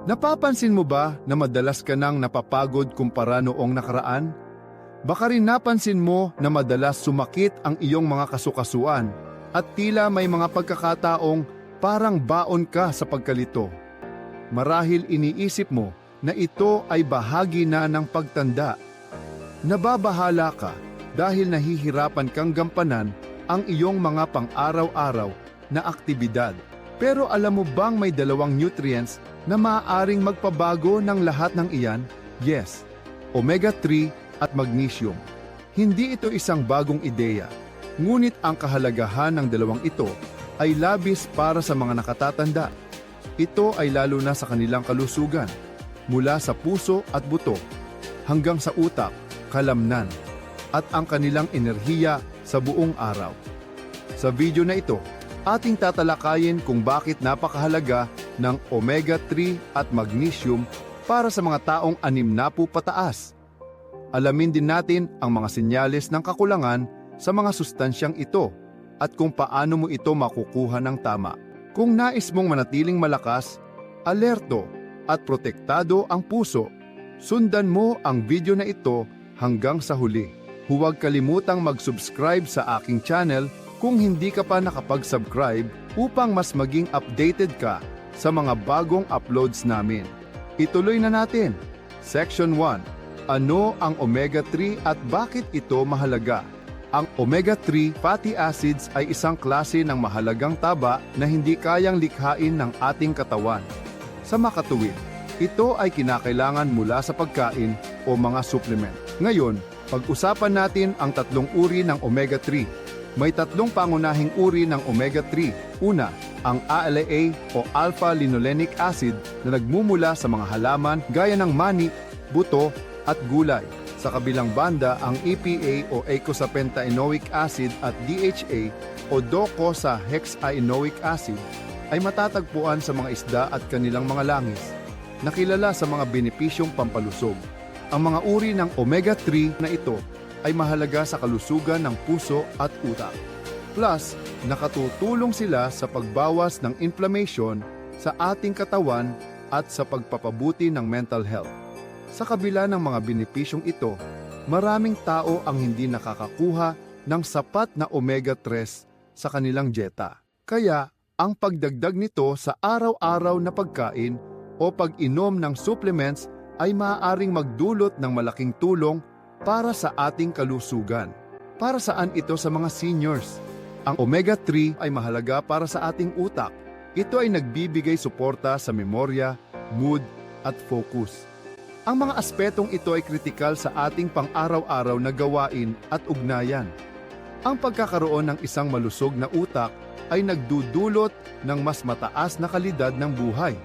Napapansin mo ba na madalas ka nang napapagod kumpara noong nakaraan? Baka rin napansin mo na madalas sumakit ang iyong mga kasukasuan at tila may mga pagkakataong parang baon ka sa pagkalito. Marahil iniisip mo na ito ay bahagi na ng pagtanda. Nababahala ka dahil nahihirapan kang gampanan ang iyong mga pang-araw-araw na aktibidad. Pero alam mo bang may dalawang nutrients na maaaring magpabago ng lahat ng iyan? Yes, omega-3 at magnesium. Hindi ito isang bagong ideya, ngunit ang kahalagahan ng dalawang ito ay labis para sa mga nakatatanda. Ito ay lalo na sa kanilang kalusugan, mula sa puso at buto hanggang sa utak, kalamnan, at ang kanilang enerhiya sa buong araw. Sa video na ito, ating tatalakayin kung bakit napakahalaga ng omega-3 at magnesium para sa mga taong anim na po pataas. Alamin din natin ang mga senyales ng kakulangan sa mga sustansyang ito at kung paano mo ito makukuha ng tama. Kung nais mong manatiling malakas, alerto at protektado ang puso, sundan mo ang video na ito hanggang sa huli. Huwag kalimutang mag-subscribe sa aking channel kung hindi ka pa nakapag-subscribe upang mas maging updated ka sa mga bagong uploads namin. Ituloy na natin. Section 1. Ano ang omega-3 at bakit ito mahalaga? Ang omega-3 fatty acids ay isang klase ng mahalagang taba na hindi kayang likhain ng ating katawan. Sa makatuwid, ito ay kinakailangan mula sa pagkain o mga supplement. Ngayon, pag-usapan natin ang tatlong uri ng omega-3. May tatlong pangunahing uri ng omega-3. Una, ang ALA o alpha-linolenic acid na nagmumula sa mga halaman gaya ng mani, buto at gulay. Sa kabilang banda, ang EPA o eicosapentaenoic acid at DHA o docosahexaenoic acid ay matatagpuan sa mga isda at kanilang mga langis, nakilala sa mga benepisyong pampalusog. Ang mga uri ng omega-3 na ito ay mahalaga sa kalusugan ng puso at utak. Plus, nakatutulong sila sa pagbawas ng inflammation sa ating katawan at sa pagpapabuti ng mental health. Sa kabila ng mga benepisyong ito, maraming tao ang hindi nakakakuha ng sapat na omega-3 sa kanilang dieta. Kaya, ang pagdagdag nito sa araw-araw na pagkain o pag-inom ng supplements ay maaaring magdulot ng malaking tulong para sa ating kalusugan. Para saan ito sa mga seniors? Ang omega-3 ay mahalaga para sa ating utak. Ito ay nagbibigay suporta sa memorya, mood, at focus. Ang mga aspetong ito ay kritikal sa ating pang-araw-araw na gawain at ugnayan. Ang pagkakaroon ng isang malusog na utak ay nagdudulot ng mas mataas na kalidad ng buhay.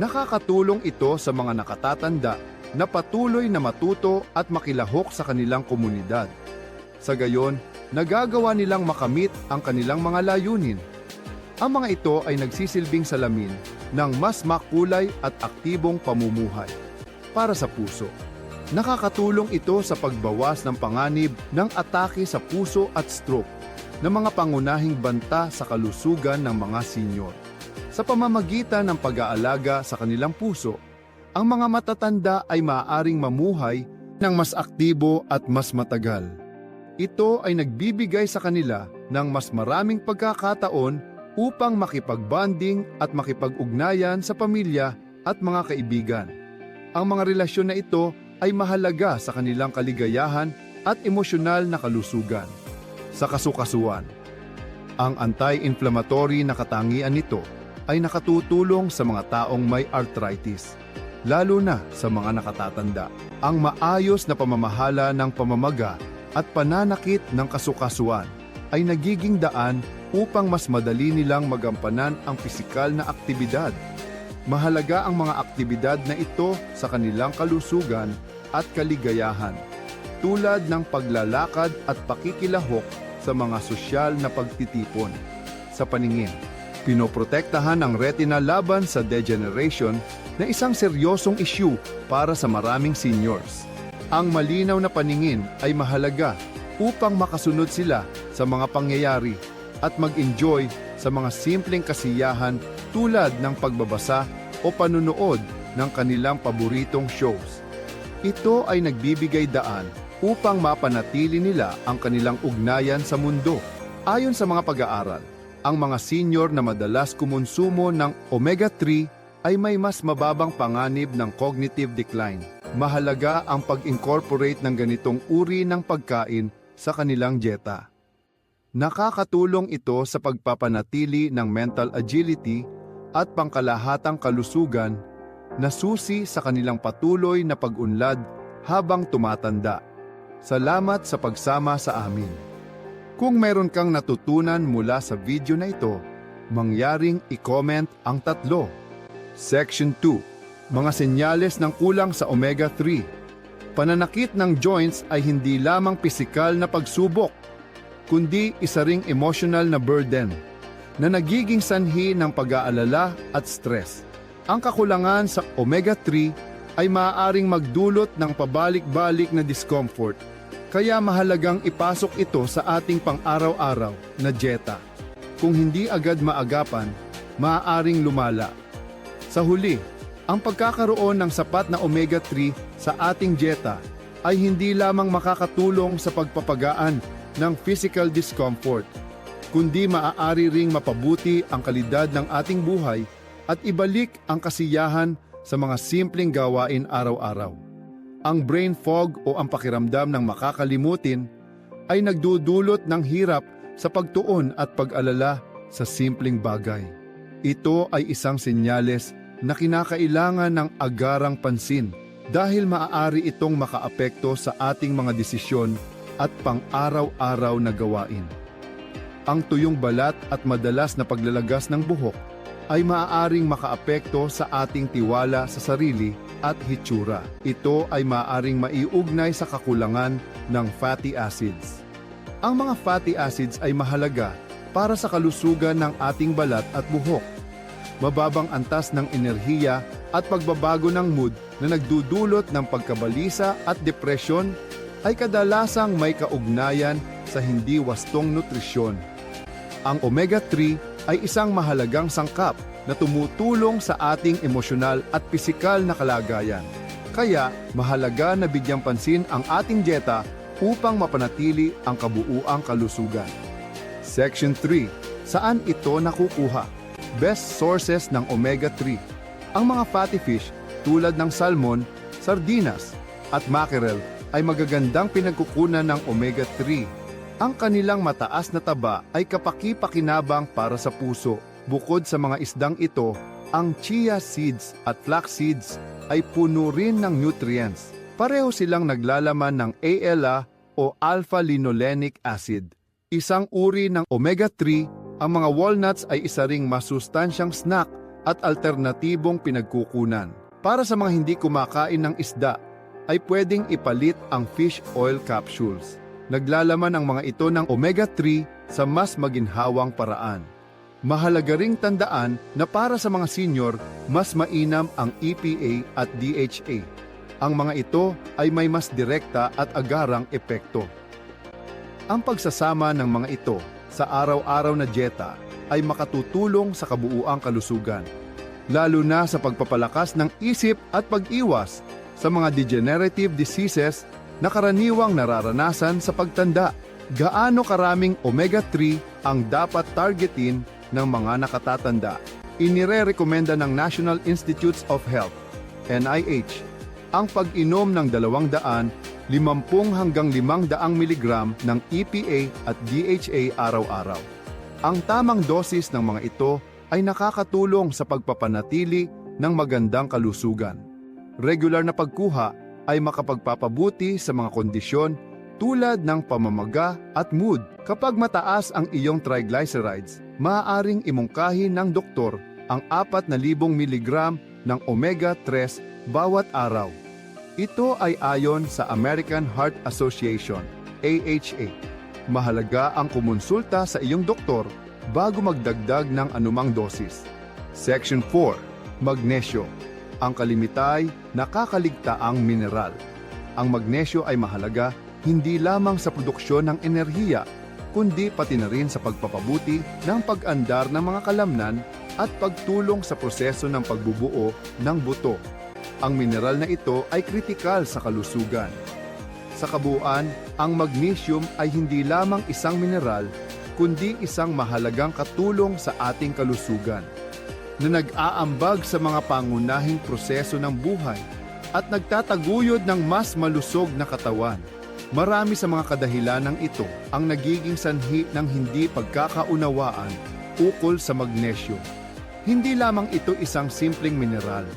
Nakakatulong ito sa mga nakatatanda na patuloy na matuto at makilahok sa kanilang komunidad. Sa gayon, nagagawa nilang makamit ang kanilang mga layunin. Ang mga ito ay nagsisilbing salamin ng mas makulay at aktibong pamumuhay para sa puso. Nakakatulong ito sa pagbawas ng panganib ng atake sa puso at stroke na mga pangunahing banta sa kalusugan ng mga senyor. Sa pamamagitan ng pag-aalaga sa kanilang puso, ang mga matatanda ay maaaring mamuhay ng mas aktibo at mas matagal. Ito ay nagbibigay sa kanila ng mas maraming pagkakataon upang makipagbanding at makipag-ugnayan sa pamilya at mga kaibigan. Ang mga relasyon na ito ay mahalaga sa kanilang kaligayahan at emosyonal na kalusugan. Sa kasukasuan, ang anti-inflammatory na katangian nito ay nakatutulong sa mga taong may arthritis, lalo na sa mga nakatatanda. Ang maayos na pamamahala ng pamamaga at pananakit ng kasukasuan ay nagiging daan upang mas madali nilang magampanan ang pisikal na aktibidad Mahalaga ang mga aktibidad na ito sa kanilang kalusugan at kaligayahan, tulad ng paglalakad at pakikilahok sa mga sosyal na pagtitipon. Sa paningin, pinoprotektahan ang retina laban sa degeneration na isang seryosong issue para sa maraming seniors. Ang malinaw na paningin ay mahalaga upang makasunod sila sa mga pangyayari at mag-enjoy sa mga simpleng kasiyahan tulad ng pagbabasa o panunood ng kanilang paboritong shows. Ito ay nagbibigay daan upang mapanatili nila ang kanilang ugnayan sa mundo. Ayon sa mga pag-aaral, ang mga senior na madalas kumonsumo ng omega-3 ay may mas mababang panganib ng cognitive decline. Mahalaga ang pag-incorporate ng ganitong uri ng pagkain sa kanilang dieta. Nakakatulong ito sa pagpapanatili ng mental agility at pangkalahatang kalusugan na susi sa kanilang patuloy na pag-unlad habang tumatanda. Salamat sa pagsama sa amin. Kung meron kang natutunan mula sa video na ito, mangyaring i-comment ang tatlo. Section 2. Mga senyales ng kulang sa omega-3. Pananakit ng joints ay hindi lamang pisikal na pagsubok, kundi isa ring emotional na burden na nagiging sanhi ng pag-aalala at stress. Ang kakulangan sa omega-3 ay maaaring magdulot ng pabalik-balik na discomfort, kaya mahalagang ipasok ito sa ating pang-araw-araw na dieta. Kung hindi agad maagapan, maaaring lumala. Sa huli, ang pagkakaroon ng sapat na omega-3 sa ating dieta ay hindi lamang makakatulong sa pagpapagaan ng physical discomfort, kundi maaari ring mapabuti ang kalidad ng ating buhay at ibalik ang kasiyahan sa mga simpleng gawain araw-araw. Ang brain fog o ang pakiramdam ng makakalimutin ay nagdudulot ng hirap sa pagtuon at pag-alala sa simpleng bagay. Ito ay isang senyales na kinakailangan ng agarang pansin dahil maaari itong makaapekto sa ating mga desisyon at pang-araw-araw na gawain. Ang tuyong balat at madalas na paglalagas ng buhok ay maaaring makaapekto sa ating tiwala sa sarili at hitsura. Ito ay maaaring maiugnay sa kakulangan ng fatty acids. Ang mga fatty acids ay mahalaga para sa kalusugan ng ating balat at buhok. Mababang antas ng enerhiya at pagbabago ng mood na nagdudulot ng pagkabalisa at depresyon ay kadalasang may kaugnayan sa hindi wastong nutrisyon. Ang omega-3 ay isang mahalagang sangkap na tumutulong sa ating emosyonal at pisikal na kalagayan. Kaya mahalaga na bigyang pansin ang ating dieta upang mapanatili ang kabuuang kalusugan. Section 3. Saan ito nakukuha? Best sources ng omega-3. Ang mga fatty fish tulad ng salmon, sardinas, at mackerel ay magagandang pinagkukunan ng omega-3 ang kanilang mataas na taba ay kapaki-pakinabang para sa puso. Bukod sa mga isdang ito, ang chia seeds at flax seeds ay puno rin ng nutrients. Pareho silang naglalaman ng ALA o alpha-linolenic acid. Isang uri ng omega-3, ang mga walnuts ay isa ring masustansyang snack at alternatibong pinagkukunan. Para sa mga hindi kumakain ng isda, ay pwedeng ipalit ang fish oil capsules. Naglalaman ang mga ito ng omega-3 sa mas maginhawang paraan. Mahalaga ring tandaan na para sa mga senior, mas mainam ang EPA at DHA. Ang mga ito ay may mas direkta at agarang epekto. Ang pagsasama ng mga ito sa araw-araw na dieta ay makatutulong sa kabuuang kalusugan, lalo na sa pagpapalakas ng isip at pag-iwas sa mga degenerative diseases na karaniwang nararanasan sa pagtanda. Gaano karaming omega-3 ang dapat targetin ng mga nakatatanda? Inire-rekomenda ng National Institutes of Health, NIH, ang pag-inom ng 200, 50 hanggang 500 mg ng EPA at DHA araw-araw. Ang tamang dosis ng mga ito ay nakakatulong sa pagpapanatili ng magandang kalusugan. Regular na pagkuha ay makapagpapabuti sa mga kondisyon tulad ng pamamaga at mood. Kapag mataas ang iyong triglycerides, maaaring imungkahi ng doktor ang 4,000 mg ng omega-3 bawat araw. Ito ay ayon sa American Heart Association, AHA. Mahalaga ang kumonsulta sa iyong doktor bago magdagdag ng anumang dosis. Section 4. Magnesyo ang kalimitay nakakaligtaang mineral. Ang magnesyo ay mahalaga hindi lamang sa produksyon ng enerhiya, kundi pati na rin sa pagpapabuti ng pag-andar ng mga kalamnan at pagtulong sa proseso ng pagbubuo ng buto. Ang mineral na ito ay kritikal sa kalusugan. Sa kabuuan, ang magnesium ay hindi lamang isang mineral, kundi isang mahalagang katulong sa ating kalusugan na nag-aambag sa mga pangunahing proseso ng buhay at nagtataguyod ng mas malusog na katawan. Marami sa mga kadahilanang ito ang nagiging sanhi ng hindi pagkakaunawaan ukol sa magnesium. Hindi lamang ito isang simpleng mineral.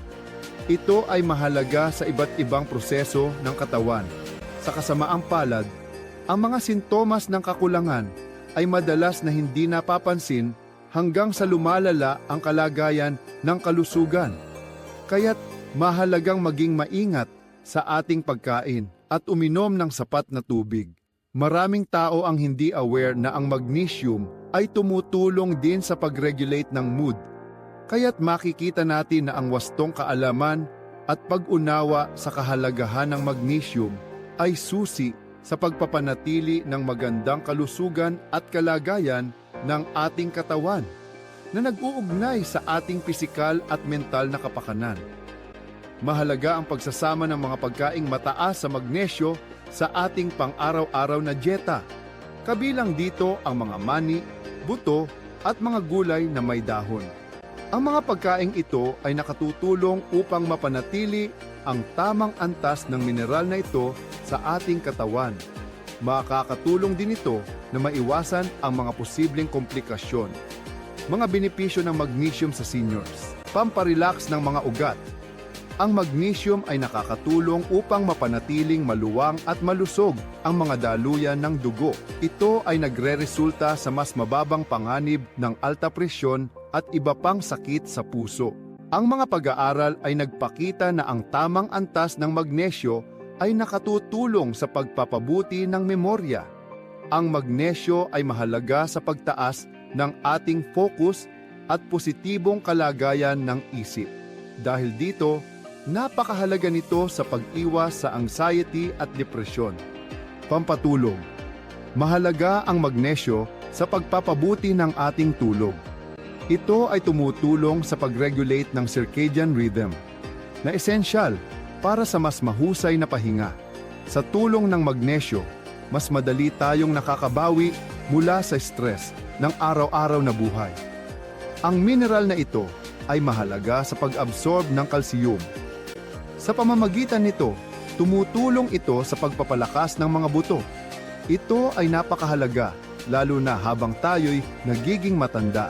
Ito ay mahalaga sa iba't ibang proseso ng katawan. Sa kasamaang palad, ang mga sintomas ng kakulangan ay madalas na hindi napapansin hanggang sa lumalala ang kalagayan ng kalusugan. Kaya't mahalagang maging maingat sa ating pagkain at uminom ng sapat na tubig. Maraming tao ang hindi aware na ang magnesium ay tumutulong din sa pag-regulate ng mood. Kaya't makikita natin na ang wastong kaalaman at pag-unawa sa kahalagahan ng magnesium ay susi sa pagpapanatili ng magandang kalusugan at kalagayan ng ating katawan na nag-uugnay sa ating pisikal at mental na kapakanan. Mahalaga ang pagsasama ng mga pagkaing mataas sa magnesyo sa ating pang-araw-araw na dieta. Kabilang dito ang mga mani, buto at mga gulay na may dahon. Ang mga pagkaing ito ay nakatutulong upang mapanatili ang tamang antas ng mineral na ito sa ating katawan. Makakatulong din ito na maiwasan ang mga posibleng komplikasyon. Mga benepisyo ng magnesium sa seniors. Pamparelax ng mga ugat. Ang magnesium ay nakakatulong upang mapanatiling maluwang at malusog ang mga daluyan ng dugo. Ito ay nagre-resulta sa mas mababang panganib ng alta presyon at iba pang sakit sa puso. Ang mga pag-aaral ay nagpakita na ang tamang antas ng magnesyo ay nakatutulong sa pagpapabuti ng memorya. Ang magnesyo ay mahalaga sa pagtaas ng ating focus at positibong kalagayan ng isip. Dahil dito, napakahalaga nito sa pag-iwas sa anxiety at depresyon. Pampatulog. Mahalaga ang magnesyo sa pagpapabuti ng ating tulog. Ito ay tumutulong sa pag-regulate ng circadian rhythm na esensyal para sa mas mahusay na pahinga. Sa tulong ng magnesyo, mas madali tayong nakakabawi mula sa stress ng araw-araw na buhay. Ang mineral na ito ay mahalaga sa pag-absorb ng kalsiyum. Sa pamamagitan nito, tumutulong ito sa pagpapalakas ng mga buto. Ito ay napakahalaga, lalo na habang tayo'y nagiging matanda.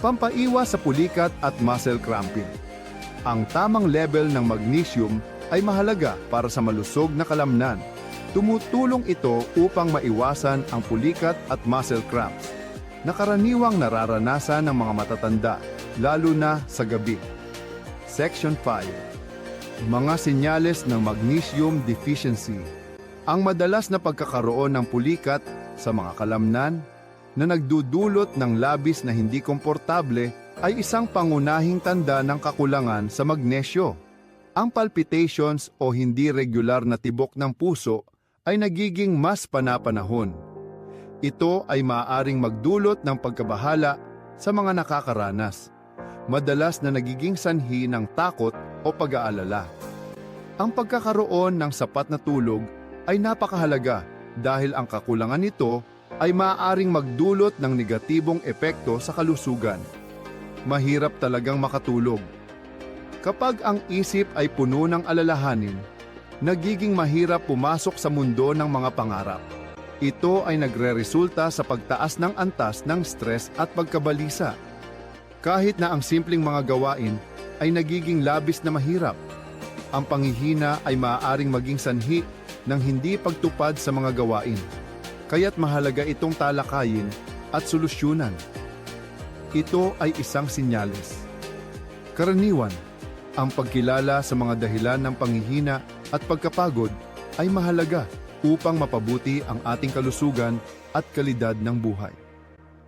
Pampaiwas sa pulikat at muscle cramping. Ang tamang level ng magnesium ay mahalaga para sa malusog na kalamnan. Tumutulong ito upang maiwasan ang pulikat at muscle cramps na karaniwang nararanasan ng mga matatanda, lalo na sa gabi. Section 5 Mga senyales ng magnesium deficiency Ang madalas na pagkakaroon ng pulikat sa mga kalamnan na nagdudulot ng labis na hindi komportable ay isang pangunahing tanda ng kakulangan sa magnesyo. Ang palpitations o hindi regular na tibok ng puso ay nagiging mas panapanahon. Ito ay maaaring magdulot ng pagkabahala sa mga nakakaranas, madalas na nagiging sanhi ng takot o pag-aalala. Ang pagkakaroon ng sapat na tulog ay napakahalaga dahil ang kakulangan nito ay maaaring magdulot ng negatibong epekto sa kalusugan. Mahirap talagang makatulog. Kapag ang isip ay puno ng alalahanin, nagiging mahirap pumasok sa mundo ng mga pangarap. Ito ay nagre-resulta sa pagtaas ng antas ng stress at pagkabalisa. Kahit na ang simpleng mga gawain ay nagiging labis na mahirap, ang panghihina ay maaaring maging sanhi ng hindi pagtupad sa mga gawain kaya't mahalaga itong talakayin at solusyonan. Ito ay isang sinyales. Karaniwan, ang pagkilala sa mga dahilan ng panghihina at pagkapagod ay mahalaga upang mapabuti ang ating kalusugan at kalidad ng buhay.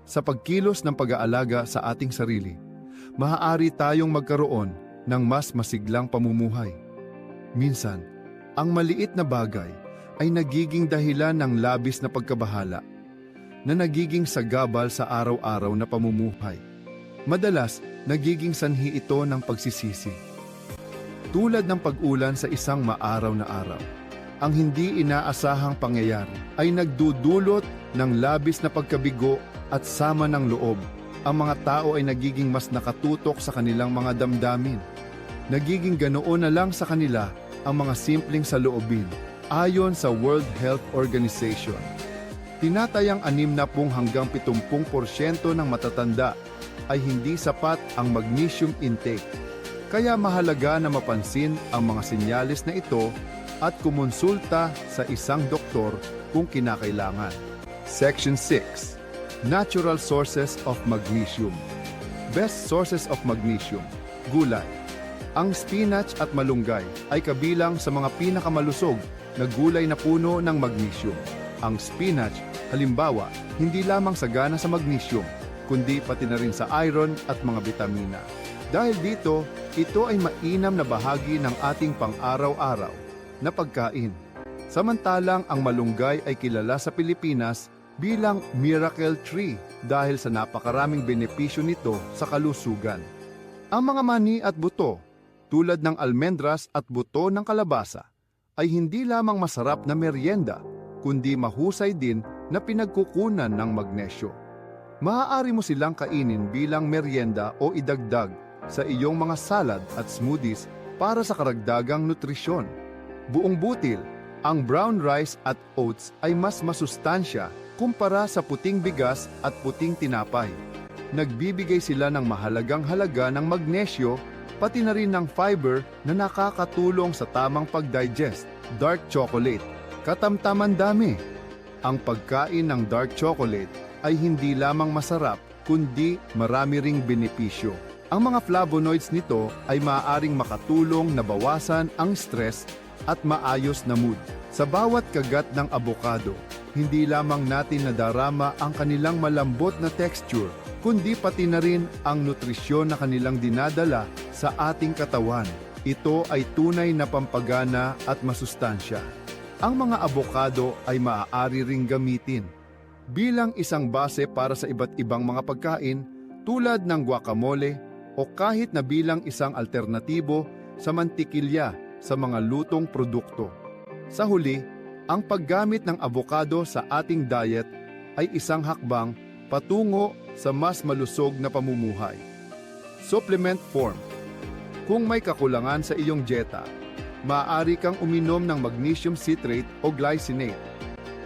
Sa pagkilos ng pag-aalaga sa ating sarili, maaari tayong magkaroon ng mas masiglang pamumuhay. Minsan, ang maliit na bagay ay nagiging dahilan ng labis na pagkabahala na nagiging sagabal sa araw-araw na pamumuhay. Madalas, nagiging sanhi ito ng pagsisisi. Tulad ng pag-ulan sa isang maaraw na araw, ang hindi inaasahang pangyayari ay nagdudulot ng labis na pagkabigo at sama ng loob. Ang mga tao ay nagiging mas nakatutok sa kanilang mga damdamin. Nagiging ganoon na lang sa kanila ang mga simpleng saloobin ayon sa World Health Organization. Tinatayang 60 hanggang 70% ng matatanda ay hindi sapat ang magnesium intake. Kaya mahalaga na mapansin ang mga sinyalis na ito at kumonsulta sa isang doktor kung kinakailangan. Section 6. Natural sources of magnesium. Best sources of magnesium. Gulay. Ang spinach at malunggay ay kabilang sa mga pinakamalusog na gulay na puno ng magnesium. Ang spinach, halimbawa, hindi lamang sagana sa magnesium, kundi pati na rin sa iron at mga bitamina. Dahil dito, ito ay mainam na bahagi ng ating pang-araw-araw na pagkain. Samantalang ang malunggay ay kilala sa Pilipinas bilang miracle tree dahil sa napakaraming benepisyo nito sa kalusugan. Ang mga mani at buto, tulad ng almendras at buto ng kalabasa, ay hindi lamang masarap na merienda, kundi mahusay din na pinagkukunan ng magnesyo. Maaari mo silang kainin bilang merienda o idagdag sa iyong mga salad at smoothies para sa karagdagang nutrisyon. Buong butil, ang brown rice at oats ay mas masustansya kumpara sa puting bigas at puting tinapay. Nagbibigay sila ng mahalagang halaga ng magnesyo pati na rin ng fiber na nakakatulong sa tamang pag-digest. Dark chocolate, katamtaman dami. Ang pagkain ng dark chocolate ay hindi lamang masarap kundi marami ring benepisyo. Ang mga flavonoids nito ay maaaring makatulong na bawasan ang stress at maayos na mood. Sa bawat kagat ng abokado, hindi lamang natin nadarama ang kanilang malambot na texture, kundi pati na rin ang nutrisyon na kanilang dinadala sa ating katawan. Ito ay tunay na pampagana at masustansya. Ang mga abokado ay maaari ring gamitin bilang isang base para sa iba't ibang mga pagkain tulad ng guacamole o kahit na bilang isang alternatibo sa mantikilya sa mga lutong produkto. Sa huli, ang paggamit ng abokado sa ating diet ay isang hakbang patungo sa mas malusog na pamumuhay. Supplement form Kung may kakulangan sa iyong dieta, maaari kang uminom ng magnesium citrate o glycinate.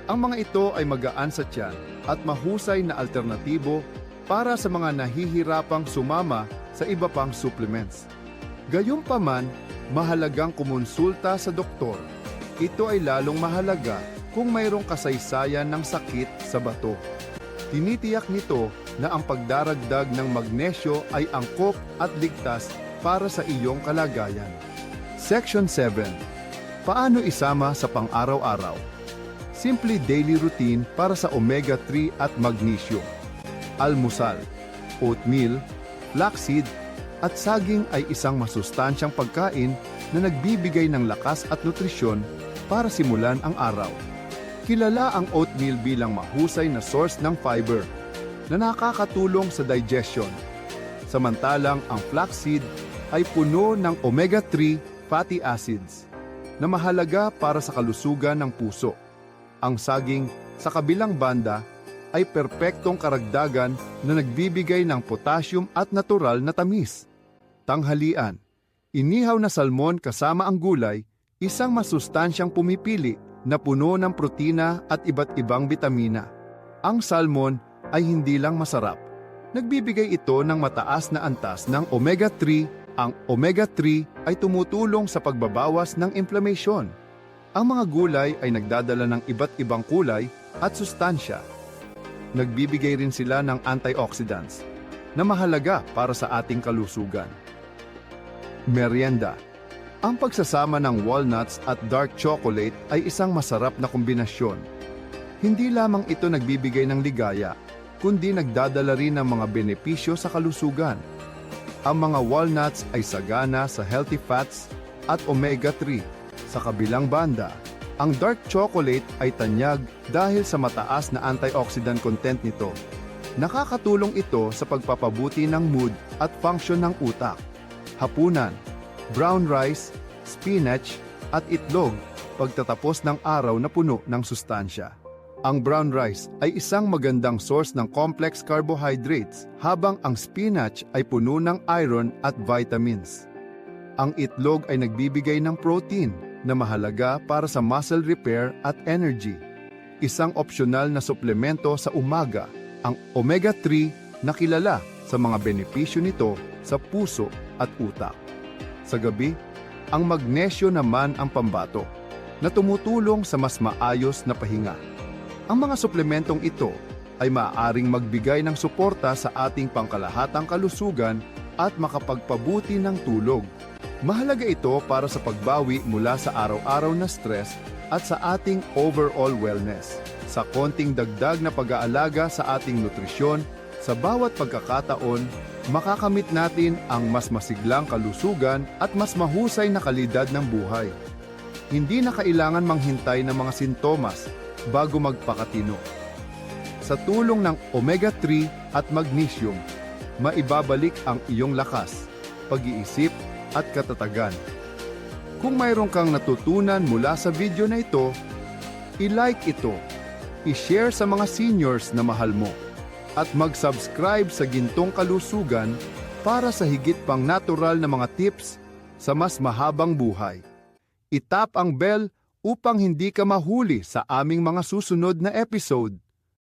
Ang mga ito ay magaan sa tiyan at mahusay na alternatibo para sa mga nahihirapang sumama sa iba pang supplements. Gayunpaman, mahalagang kumonsulta sa doktor. Ito ay lalong mahalaga kung mayroong kasaysayan ng sakit sa bato. Tinitiyak nito na ang pagdaragdag ng magnesyo ay angkop at ligtas para sa iyong kalagayan. Section 7. Paano isama sa pang-araw-araw? Simple daily routine para sa omega-3 at magnesium. Almusal, oatmeal, flaxseed, at saging ay isang masustansyang pagkain na nagbibigay ng lakas at nutrisyon para simulan ang araw. Kilala ang oatmeal bilang mahusay na source ng fiber na nakakatulong sa digestion. Samantalang ang flaxseed ay puno ng omega-3 fatty acids na mahalaga para sa kalusugan ng puso. Ang saging, sa kabilang banda, ay perpektong karagdagan na nagbibigay ng potassium at natural na tamis. Tanghalian, inihaw na salmon kasama ang gulay, isang masustansyang pumipili na puno ng protina at iba't ibang bitamina. Ang salmon ay hindi lang masarap. Nagbibigay ito ng mataas na antas ng omega-3. Ang omega-3 ay tumutulong sa pagbabawas ng inflammation. Ang mga gulay ay nagdadala ng iba't ibang kulay at sustansya nagbibigay rin sila ng antioxidants na mahalaga para sa ating kalusugan. Merienda Ang pagsasama ng walnuts at dark chocolate ay isang masarap na kombinasyon. Hindi lamang ito nagbibigay ng ligaya, kundi nagdadala rin ng mga benepisyo sa kalusugan. Ang mga walnuts ay sagana sa healthy fats at omega-3. Sa kabilang banda, ang dark chocolate ay tanyag dahil sa mataas na antioxidant content nito. Nakakatulong ito sa pagpapabuti ng mood at function ng utak. Hapunan, brown rice, spinach, at itlog pagtatapos ng araw na puno ng sustansya. Ang brown rice ay isang magandang source ng complex carbohydrates habang ang spinach ay puno ng iron at vitamins. Ang itlog ay nagbibigay ng protein na mahalaga para sa muscle repair at energy. Isang opsyonal na suplemento sa umaga, ang omega-3 na kilala sa mga benepisyo nito sa puso at utak. Sa gabi, ang magnesyo naman ang pambato na tumutulong sa mas maayos na pahinga. Ang mga suplementong ito ay maaaring magbigay ng suporta sa ating pangkalahatang kalusugan at makapagpabuti ng tulog. Mahalaga ito para sa pagbawi mula sa araw-araw na stress at sa ating overall wellness. Sa konting dagdag na pag-aalaga sa ating nutrisyon, sa bawat pagkakataon, makakamit natin ang mas masiglang kalusugan at mas mahusay na kalidad ng buhay. Hindi na kailangan manghintay ng mga sintomas bago magpakatino. Sa tulong ng omega-3 at magnesium, maibabalik ang iyong lakas, pag-iisip at katatagan. Kung mayroon kang natutunan mula sa video na ito, i-like ito, i-share sa mga seniors na mahal mo, at mag-subscribe sa Gintong Kalusugan para sa higit pang natural na mga tips sa mas mahabang buhay. Itap ang bell upang hindi ka mahuli sa aming mga susunod na episode.